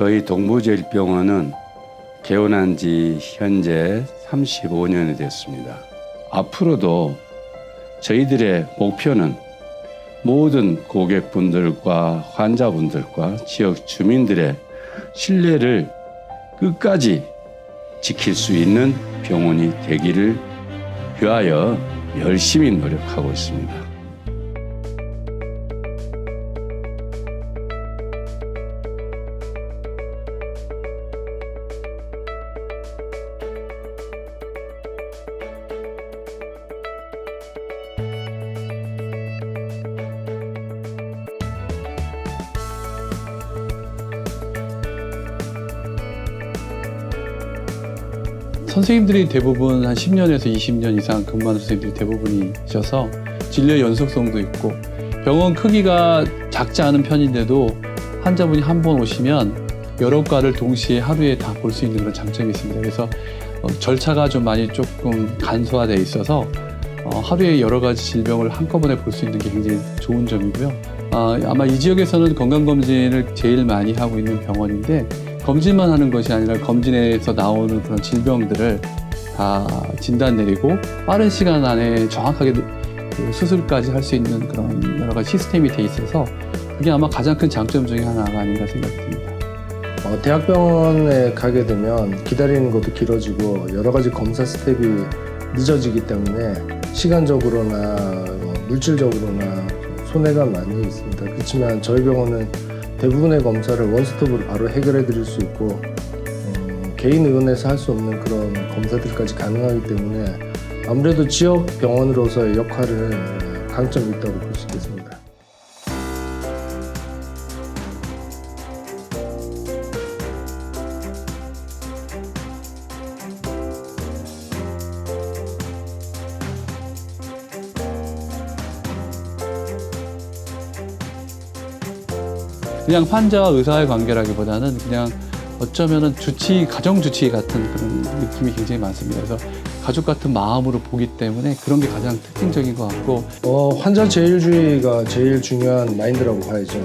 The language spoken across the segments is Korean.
저희 동부제일병원은 개원한 지 현재 35년이 됐습니다. 앞으로도 저희들의 목표는 모든 고객분들과 환자분들과 지역 주민들의 신뢰를 끝까지 지킬 수 있는 병원이 되기를 위하여 열심히 노력하고 있습니다. 선생님들이 대부분 한 10년에서 20년 이상 근무하는 선생님들이 대부분이셔서 진료 연속성도 있고 병원 크기가 작지 않은 편인데도 환자분이 한 번 오시면 여러 과를 동시에 하루에 다 볼 수 있는 그런 장점이 있습니다. 그래서 어, 절차가 좀 많이 조금 간소화돼 있어서 어, 하루에 여러 가지 질병을 한꺼번에 볼 수 있는 게 굉장히 좋은 점이고요. 아, 아마 이 지역에서는 건강검진을 제일 많이 하고 있는 병원인데 검진만 하는 것이 아니라 검진에서 나오는 그런 질병들을 다 진단 내리고 빠른 시간 안에 정확하게 그 수술까지 할 수 있는 그런 여러 가지 시스템이 돼 있어서 그게 아마 가장 큰 장점 중에 하나가 아닌가 생각이 듭니다. 어, 대학병원에 가게 되면 기다리는 것도 길어지고 여러 가지 검사 스텝이 늦어지기 때문에 시간적으로나 어, 물질적으로나 손해가 많이 있습니다. 그렇지만 저희 병원은 대부분의 검사를 원스톱으로 바로 해결해 드릴 수 있고 어, 개인 의원에서 할 수 없는 그런 검사들까지 가능하기 때문에 아무래도 지역 병원으로서의 역할은 어, 강점이 있다고 볼 수 있겠습니다. 그냥 환자와 의사의 관계라기보다는 그냥 어쩌면은 주치 가정 주치 같은 그런 느낌이 굉장히 많습니다. 그래서 가족 같은 마음으로 보기 때문에 그런 게 가장 특징적인 것 같고 어, 환자 제일주의가 제일 중요한 마인드라고 봐야죠.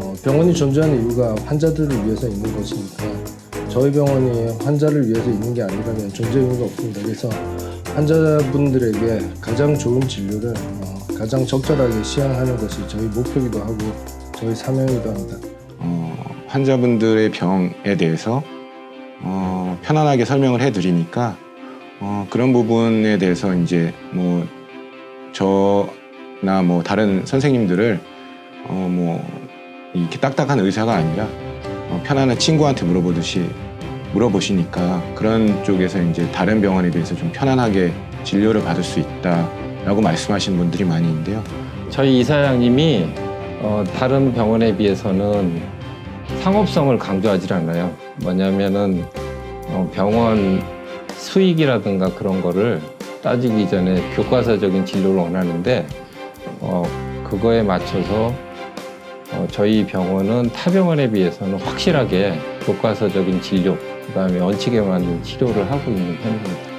어, 병원이 존재하는 이유가 환자들을 위해서 있는 것이니까 저희 병원이 환자를 위해서 있는 게 아니라면 존재 의미가 없습니다. 그래서 환자분들에게 가장 좋은 진료를 어, 가장 적절하게 시행하는 것이 저희 목표이기도 하고 저희 사명이기도 합니다. 어, 환자분들의 병에 대해서 어, 편안하게 설명을 해드리니까 어, 그런 부분에 대해서 이제 뭐 저나 뭐 다른 선생님들을 어, 뭐 이렇게 딱딱한 의사가 아니라 어, 편안한 친구한테 물어보듯이 물어보시니까 그런 쪽에서 이제 다른 병원에 비해서 좀 편안하게 진료를 받을 수 있다라고 말씀하시는 분들이 많이 있는데요. 저희 이사장님이 어, 다른 병원에 비해서는 상업성을 강조하지 않아요. 뭐냐면은 어, 병원 수익이라든가 그런 거를 따지기 전에 교과서적인 진료를 원하는데 어, 그거에 맞춰서 어, 저희 병원은 타 병원에 비해서는 확실하게 교과서적인 진료, 그 다음에 원칙에 맞는 치료를 하고 있는 편입니다.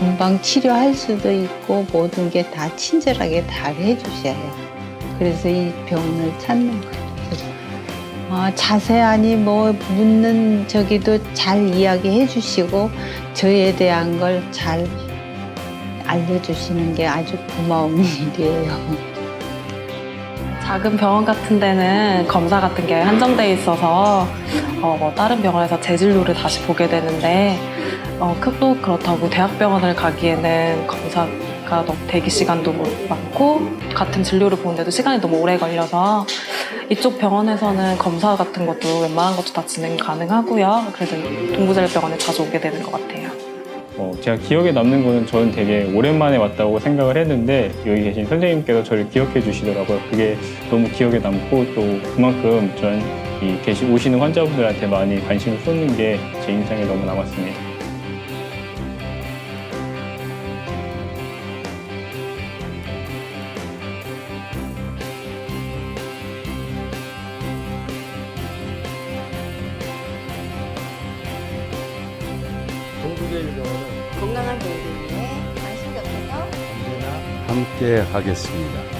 금방 치료할 수도 있고 모든 게 다 친절하게 잘 해주셔요. 그래서 이 병원을 찾는 거예요. 아, 자세하니 뭐 묻는 저기도 잘 이야기해 주시고 저에 대한 걸 잘 알려주시는 게 아주 고마운 일이에요. 작은 병원 같은 데는 검사 같은 게 한정돼 있어서 어, 뭐 다른 병원에서 재진료를 다시 보게 되는데 어, 그- 또 그렇다고 대학병원을 가기에는 검사가 너무 대기 시간도 뭐 많고 같은 진료를 보는데도 시간이 너무 오래 걸려서 이쪽 병원에서는 검사 같은 것도 웬만한 것도 다 진행이 가능하고요. 그래서 이 동부제일병원에 자주 오게 되는 것 같아요. 어, 제가 기억에 남는 거는 저는 되게 오랜만에 왔다고 생각을 했는데 여기 계신 선생님께서 저를 기억해 주시더라고요. 그게 너무 기억에 남고 또 그만큼 전 이 계시 오시는 환자분들한테 많이 관심을 쏟는 게 제 인상에 너무 남았습니다. 동부제일병원은 건강한 동료에 관심 겹쳐서 언제나 함께 하겠습니다.